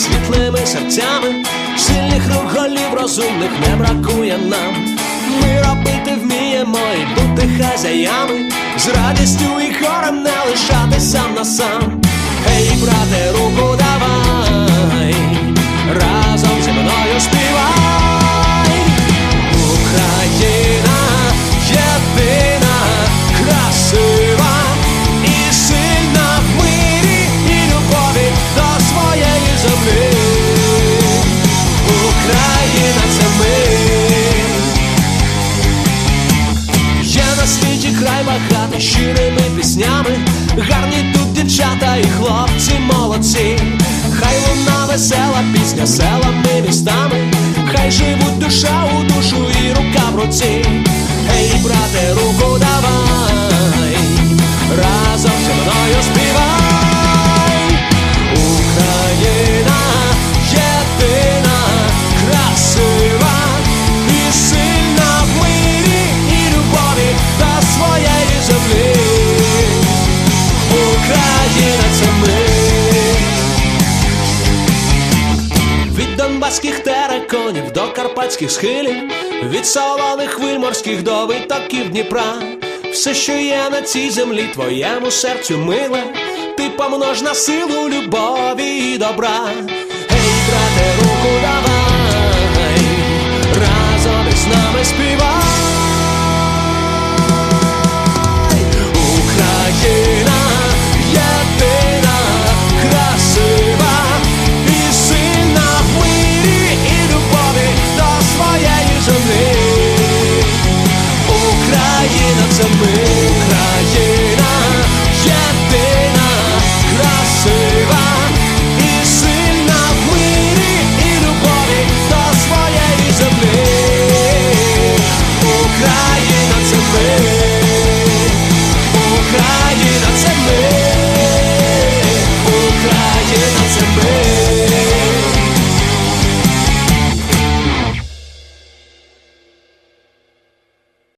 світлими серцями, сильних рухолів розумних не бракує нам. Ми робити вміємо і бути хазяями, з радістю і хором не край багатий щирими піснями, гарні тут дівчата і хлопці молодці. Хай луна весела пісня селами містами, хай живуть душа у душу і рука в руці. Ей, брате, руку давай, Від тераконів до карпатських схилів, від солоних хвиль морських до витоків Дніпра. Все, що є на цій землі, твоєму серцю миле, ти помнож на силу любові і добра. Гей, брате, руку давай, разом із нами співай.